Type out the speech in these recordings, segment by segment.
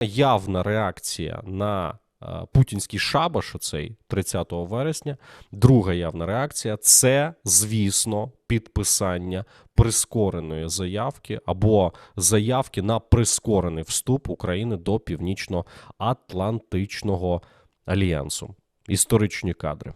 явна реакція на е, путінський шабаш, оцей 30 вересня. Друга явна реакція це, звісно, підписання прискореної заявки або заявки на прискорений вступ України до Північно-Атлантичного альянсу. Історичні кадри.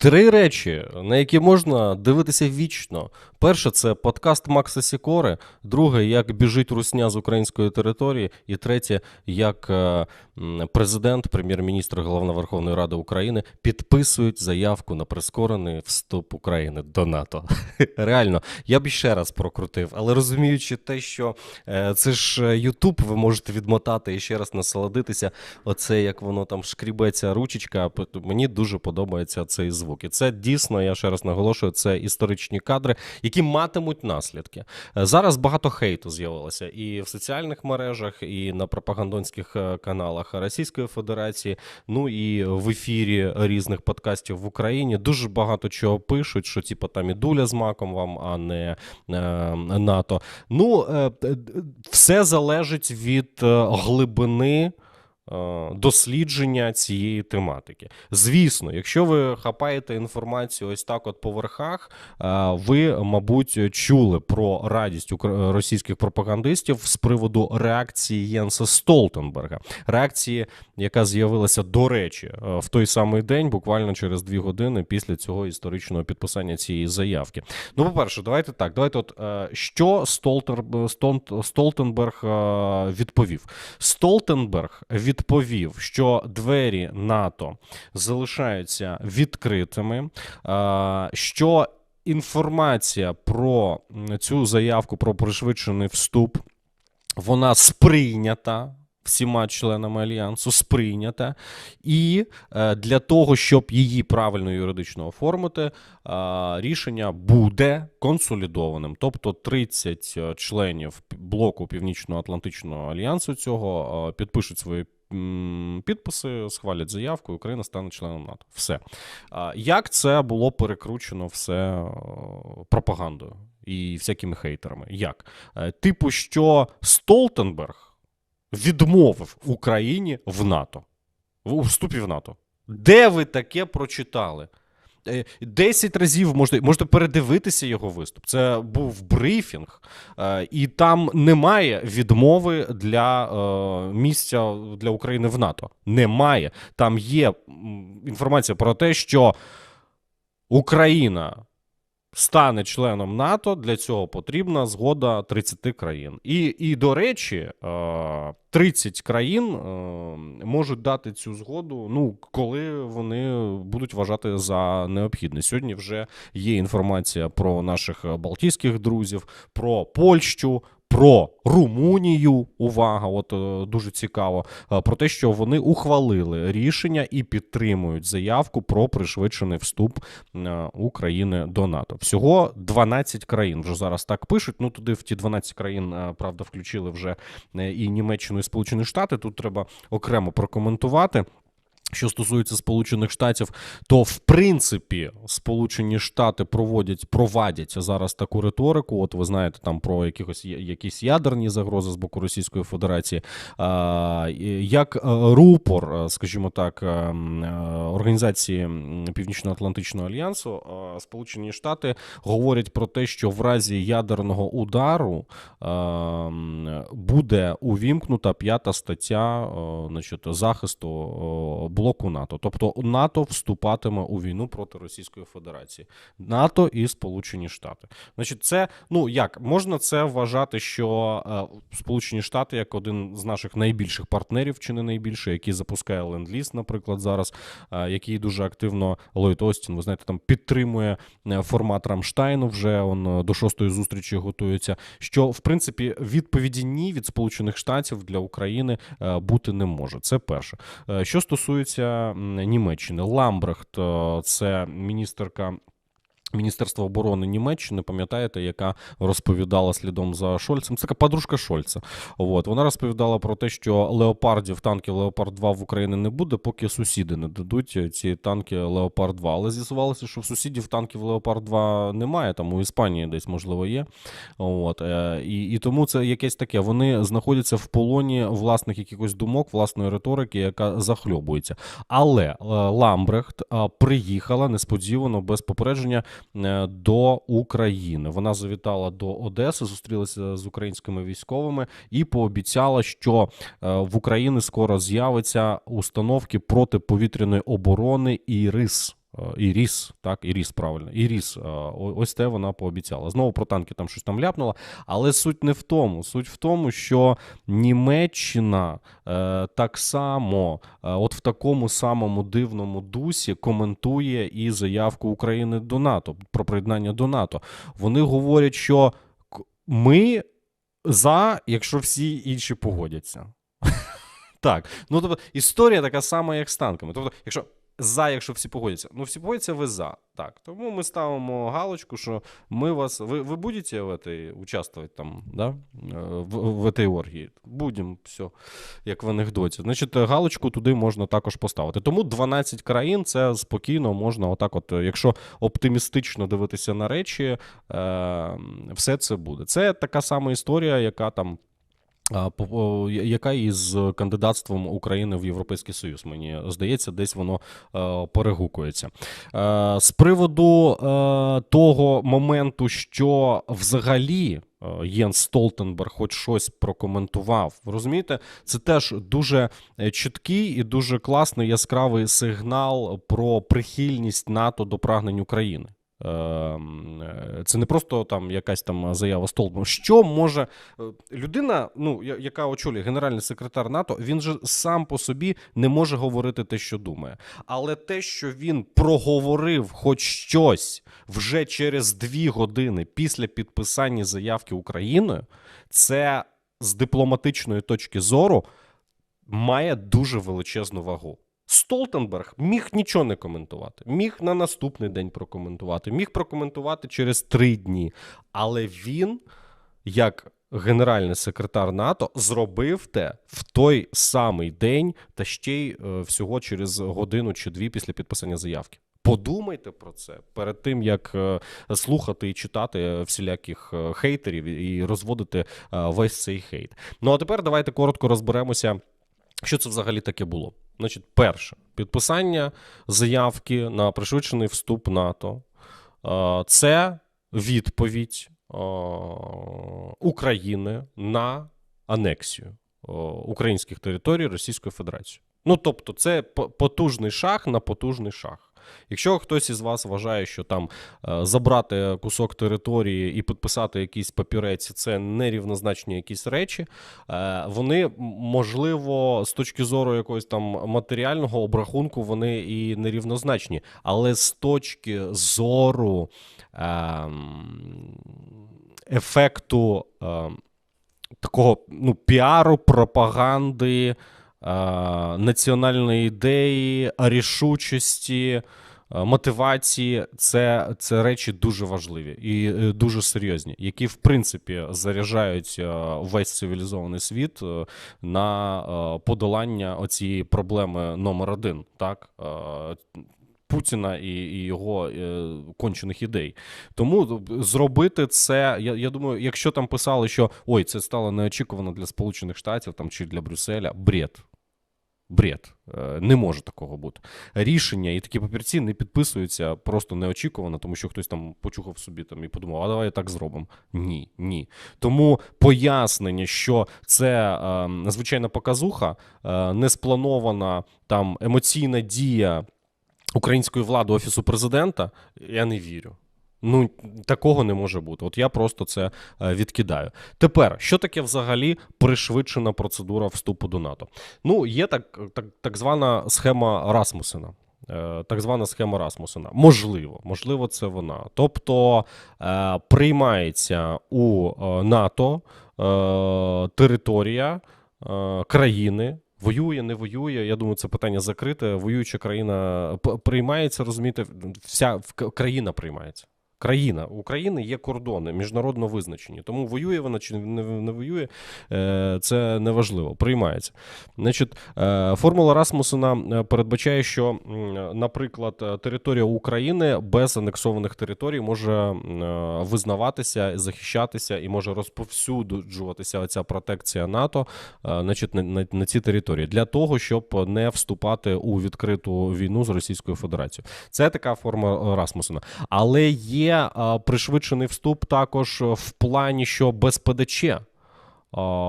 Три речі, на які можна дивитися вічно. Перше це подкаст Макса Сікори. Друге, як біжить русня з української території. І третє, як е, президент, прем'єр-міністр, голова Верховної Ради України підписують заявку на прискорений вступ України до НАТО. Реально, я б ще раз прокрутив, але розуміючи те, що е, це ж Ютуб, ви можете відмотати і ще раз насолодитися. Оце як воно там шкрібеться ручечка. Мені дуже подобається цей звук. І це дійсно, я ще раз наголошую, це історичні кадри, які матимуть наслідки. Е, Зараз багато хейту з'явилося і в соціальних мережах, і на пропагандонських е, каналах Російської Федерації, ну і в ефірі різних подкастів в Україні. Дуже багато чого пишуть, що типу там і дуля з маком вам, а не е, НАТО. Ну, е, все залежить від е, глибини. Е, Дослідження цієї тематики. Звісно, якщо ви хапаєте інформацію ось так, от по верхах, е, ви, мабуть, чули про радість російських пропагандистів з приводу реакції Єнса Столтенберга. Реакції, яка з'явилася до речі е, в той самий день, буквально через дві години після цього історичного підписання цієї заявки. Ну, по-перше, давайте так. Давайте, от що Столтер, Столтенберг відповів. Столтенберг відповів, що двері НАТО залишаються відкритими, е, що інформація про цю заявку про пришвидшений вступ вона сприйнята. Всіма членами альянсу сприйнята, і е, для того, щоб її правильно юридично оформити, е, рішення буде консолідованим. Тобто 30 членів блоку Північно-Атлантичного альянсу цього е, підпишуть свої підписи, схвалять заявку, і Україна стане членом НАТО. Все. Як це було перекручено все е, пропагандою і всякими хейтерами? Як? Е, Типу, що Столтенберг відмовив Україні в НАТО, у вступі в НАТО. Де ви таке прочитали? Е, 10 разів можете, можете передивитися його виступ. Це був брифінг, е, і там немає відмови для е, місця для України в НАТО. Немає. Там є інформація про те, що Україна стане членом НАТО. Для цього потрібна згода 30 країн. І, і до речі, е, 30 країн е, можуть дати цю згоду, ну коли вони будуть вважати за необхідне. Сьогодні вже є інформація про наших е, балтійських друзів, про Польщу. Про Румунію, увага, от е, дуже цікаво, про те, що вони ухвалили рішення і підтримують заявку про пришвидшений вступ України до НАТО. Всього 12 країн вже зараз так пишуть. Ну туди в ті 12 країн, правда, включили вже і Німеччину, і Сполучені Штати. Тут треба окремо прокоментувати. Що стосується Сполучених Штатів, то в принципі Сполучені Штати проводять провадять зараз таку риторику. От ви знаєте, там про якихось якісь ядерні загрози з боку Російської Федерації, як е, рупор, е, скажімо так, е, е, організації Північно-Атлантичного альянсу, Сполучені Штати говорять про те, що в разі ядерного удару е, буде увімкнута п'ята стаття значить, захисту блоку НАТО. Тобто НАТО вступатиме у війну проти Російської Федерації, НАТО і Сполучені Штати. Значить, це ну як можна це вважати, що е, Сполучені Штати як один з наших найбільших партнерів, чи не найбільше, який запускає ленд-ліз, наприклад, зараз, е, який дуже активно Ллойд Остін, ви знаєте, там підтримує е, формат Рамштайну. Вже он до шостої зустрічі готується. Що в принципі відповіді ні від Сполучених Штатів для України бути не може. Це перше. Що стосується м, Німеччини, Ламбрехт, е, це міністерка. Міністерства оборони Німеччини, пам'ятаєте, яка розповідала слідом за Шольцем. Це така подружка Шольца. От вона розповідала про те, що леопардів, танків Леопард 2 в Україні не буде, поки сусіди не дадуть ці танки Леопард 2. Але з'ясувалося, що в сусідів танків Леопард 2 немає. Там у Іспанії десь можливо є. От е, і, і тому це якесь таке. Вони знаходяться в полоні власних якихось думок, власної риторики, яка захльобується. Але е, Ламбрехт е, приїхала несподівано без попередження до України. Вона завітала до Одеси, зустрілася з українськими військовими і пообіцяла, що е, в Україні скоро з'явиться установки протиповітряної оборони ІРИС. Е, Іріс, так, Іріс, правильно, Іріс, ось те вона пообіцяла. Знову про танки там щось там ляпнула, але суть не в тому. Суть в тому, що Німеччина е, так само, е, от в такому самому дивному дусі, коментує і заявку України до НАТО про приєднання до НАТО. Вони говорять, що ми за, якщо всі інші погодяться. Так, ну тобто історія така сама, як з танками. Тобто, якщо за, якщо всі погодяться, ну всі погодяться, ви за. Так, тому ми ставимо галочку, що ми вас. Ви, ви будете в этой, участвовать там, да? е, в, в этой оргії? Будемо, все, як в анекдоті. Значить, галочку туди можна також поставити. Тому 12 країн це спокійно можна, отак, от, якщо оптимістично дивитися на речі, е, все це буде. Це така сама історія, яка там. Яка із кандидатством України в Європейський Союз, мені здається, десь воно е, перегукується. Е, з приводу е, того моменту, що взагалі е, Єнс Столтенберг хоч щось прокоментував, розумієте, це теж дуже е, чіткий і дуже класний яскравий сигнал про прихильність НАТО до прагнень України. Е, м, е, Це не просто там якась там заява Столтенберга. Що може е, людина, ну яка очолює генеральний секретар НАТО, він же сам по собі не може говорити те, що думає. Але те, що він проговорив хоч щось вже через дві години після підписання заявки Україною, це з дипломатичної точки зору має дуже величезну вагу. Столтенберг міг нічого не коментувати, міг на наступний день прокоментувати, міг прокоментувати через три дні. Але він, як генеральний секретар НАТО, зробив те в той самий день та ще й е, всього через годину чи дві після підписання заявки. Подумайте про це перед тим, як е, слухати і читати всіляких е, хейтерів і розводити весь цей хейт. Ну а тепер давайте коротко розберемося. Що це взагалі таке було? Значить, перше, підписання заявки на пришвидшений вступ НАТО. Це відповідь України на анексію українських територій Російської Федерації. Ну тобто, це по- потужний шаг на потужний шаг. Якщо хтось із вас вважає, що там е, забрати кусок території і підписати якийсь папірець, це нерівнозначні якісь речі, е, вони можливо з точки зору якогось там матеріального обрахунку вони і нерівнозначні, але з точки зору ем, ефекту ем, такого ну, піару, пропаганди, національної ідеї, рішучості. е, Мотивації це, це речі дуже важливі і е, дуже серйозні, які в принципі заряджають е, весь цивілізований світ е, на е, подолання оцієї проблеми номер один, так е, Путіна і, і його е, кончених ідей. Тому зробити це, я, я думаю, якщо там писали, що ой, це стало неочікувано для Сполучених Штатів там чи для Брюсселя, бред. Бред. Е, Не може такого бути. Рішення і такі папірці не підписуються просто неочікувано, тому що хтось там почухав собі там і подумав, а давай так зробимо. Ні, ні. Тому пояснення, що це е, звичайна показуха, е, не спланована там емоційна дія української влади офісу президента, я не вірю. Ну, такого не може бути. От я просто це е, відкидаю. Тепер, що таке взагалі пришвидшена процедура вступу до НАТО? Ну, є так, так, так звана схема Расмусена. Е, Так звана схема Расмусена. Можливо, можливо, це вона. Тобто е, приймається у НАТО територія країни. Воює, не воює. Я думаю, це питання закрите. Воююча країна п- приймається, розумієте, вся країна приймається. Країна України є кордони міжнародно визначені. Тому воює вона чи не, не воює, е, це неважливо. Приймається. Значить, е, формула Расмусена е, передбачає, що, наприклад, територія України без анексованих територій може визнаватися, захищатися і може розповсюджуватися ця протекція НАТО значить, на, на, на ці території для того, щоб не вступати у відкриту війну з Російською Федерацією. Це така форма Расмусена. Але є е, пришвидшений вступ також в плані, що без ПДЧ. е,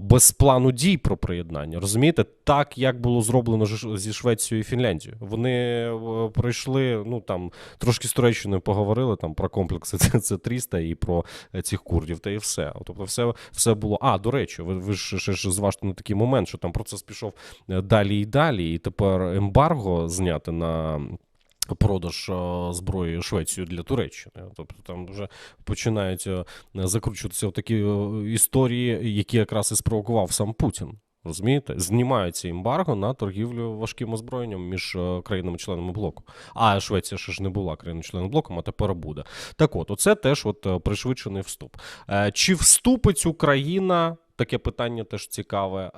Без плану дій про приєднання, розумієте, так як було зроблено зі Швецією і Фінляндією. Вони е, пройшли, ну там трошки з Туреччиною поговорили там про комплекси це, це 300 і про цих курдів, та і все. Тобто, все, все було. А, до речі, ви, ви ж ще ж зважте на такий момент, що там процес пішов далі і далі, і тепер ембарго зняти на. Продаж зброї Швецію для Туреччини, тобто там вже починають е, закручуватися такі е, історії, які якраз і спровокував сам Путін. Розумієте, знімається ембарго на торгівлю важким озброєнням між е, країнами-членами блоку. А Швеція ще ж не була країною-членом блоку, а тепер буде. Так от, оце теж от пришвидшений вступ. Чи вступить Україна? Таке питання теж цікаве.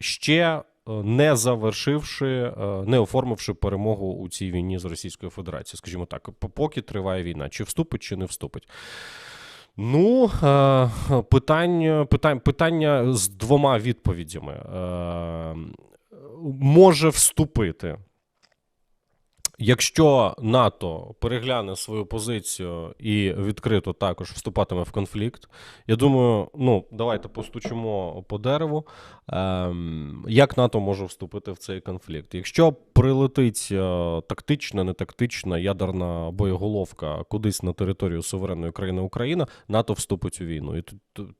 Ще не завершивши, е, не оформивши перемогу у цій війні з Російською Федерацією, скажімо так, поки триває війна, чи вступить, чи не вступить. Ну, е, питання, питання, питання з двома відповідями. Е, Може вступити. Якщо НАТО перегляне свою позицію і відкрито також вступатиме в конфлікт, я думаю, ну давайте постучимо по дереву. Ем, як НАТО може вступити в цей конфлікт? Якщо прилетить е, тактична, не тактична ядерна боєголовка кудись на територію суверенної країни Україна, НАТО вступить у війну. І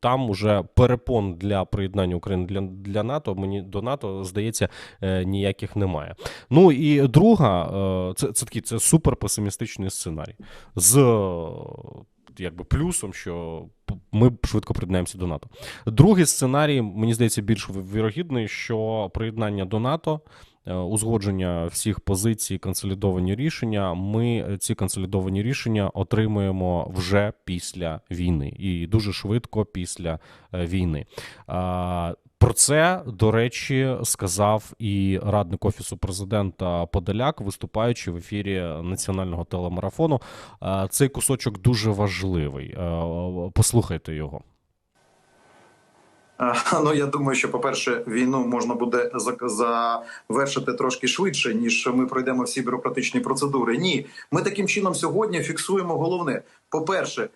там уже перепон для приєднання України для, для НАТО, мені до НАТО здається, е, ніяких немає. Ну і друга, е, це, це такий це супер песимістичний сценарій. З е, якби плюсом, що ми швидко приєднаємося до НАТО. Другий сценарій, мені здається, більш вірогідний, що приєднання до НАТО. е, Узгодження всіх позицій, консолідовані рішення. Ми ці консолідовані рішення отримуємо вже після війни і дуже швидко після війни. Про це, до речі, сказав і радник офісу президента Подоляк, виступаючи в ефірі національного телемарафону. Е, Цей кусочок дуже важливий. Е, Послухайте його. Ну я думаю, що по-перше, війну можна буде завершити трошки швидше, ніж ми пройдемо всі бюрократичні процедури. Ні, ми таким чином сьогодні фіксуємо головне. По-перше, е,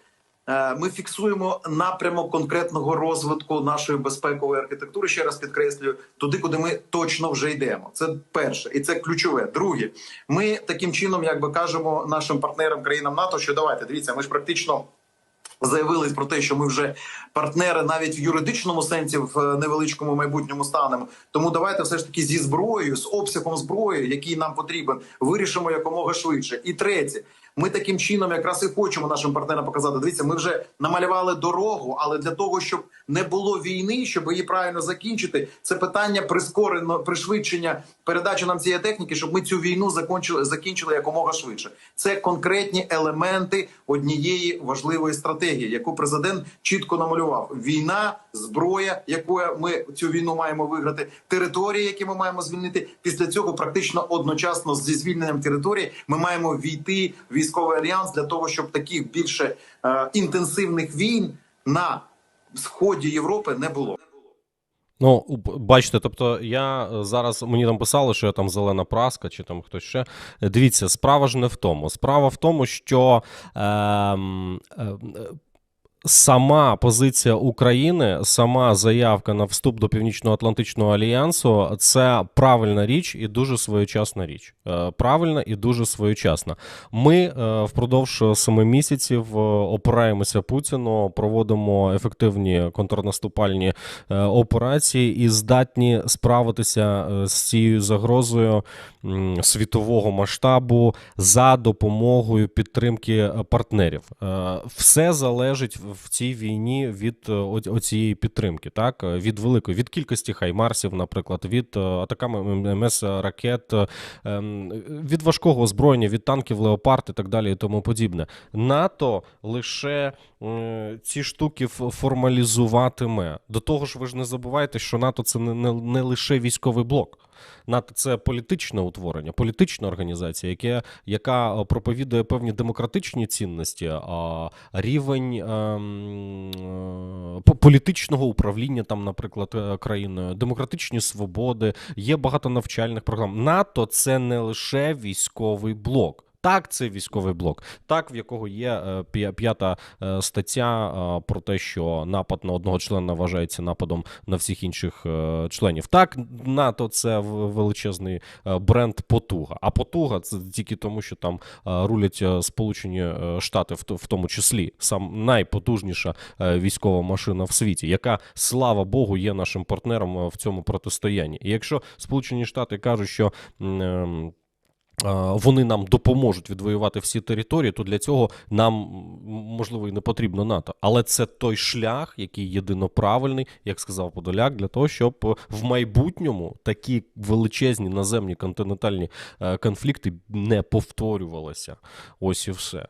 ми фіксуємо напрямок конкретного розвитку нашої безпекової архітектури. Ще раз підкреслюю, туди, куди ми точно вже йдемо. Це перше, і це ключове. Друге, ми таким чином, якби кажемо нашим партнерам, країнам НАТО, що давайте дивіться, ми ж практично. Заявили про те, що ми вже партнери навіть в юридичному сенсі в е, невеличкому майбутньому станемо. Тому давайте все ж таки зі зброєю, з обсягом зброї, який нам потрібен, вирішимо якомога швидше. І третє, ми таким чином якраз і хочемо нашим партнерам показати. Дивіться, ми вже намалювали дорогу, але для того, щоб не було війни, щоб її правильно закінчити, це питання прискорено пришвидшення передачі нам цієї техніки, щоб ми цю війну закончили закінчили якомога швидше. Це конкретні елементи однієї важливої стратегії, яку президент чітко намалював: війна, зброя, якою ми цю війну маємо виграти, території, які ми маємо звільнити. Після цього практично одночасно зі звільненням території ми маємо війти в військовий альянс для того, щоб таких більше е, інтенсивних війн на сході Європи не було. Ну, бачите, тобто я е, зараз мені там писали, що я там зелена праска, чи там хтось ще. Дивіться, справа ж не в тому. Справа в тому, що ем, е, е, сама позиція України, сама заявка на вступ до Північно-Атлантичного альянсу це правильна річ і дуже своєчасна річ. Е, Правильна і дуже своєчасна. Ми е, впродовж семи місяців е, опираємося Путіну, проводимо ефективні контрнаступальні операції і здатні справитися з цією загрозою світового масштабу за допомогою підтримки партнерів. Все залежить в- цій війні від е, оцієї підтримки, так е, від великої, від кількості хаймарсів, наприклад, від е, атаками МС ракет, ем, від важкого озброєння, від танків Леопард і так далі, і тому подібне. НАТО лише ці штуки формалізуватиме. До того ж, ви ж не забувайте, що НАТО це не, не, не лише військовий блок. НАТО це політичне утворення, політична організація, яке, яка е, проповідує певні демократичні цінності, а рівень ем, е, політичного управління, там, наприклад, е, країною, демократичні свободи, є багато навчальних програм. НАТО це не лише військовий блок. Так, це військовий блок. Так, в якого є е, п'ята е, стаття е, про те, що напад на одного члена вважається нападом на всіх інших членів. Так, НАТО це величезний бренд потуга. А потуга це тільки тому, що там рулять Сполучені Штати, в тому числі сам найпотужніша військова машина в світі, яка, слава Богу, є нашим партнером в цьому протистоянні. І якщо Сполучені Штати кажуть, що. Вони нам допоможуть відвоювати всі території, то для цього нам можливо і не потрібно НАТО. Але це той шлях, який єдино правильний, як сказав Подоляк, для того, щоб е, в майбутньому такі величезні наземні континентальні е, конфлікти не повторювалися. Ось і все.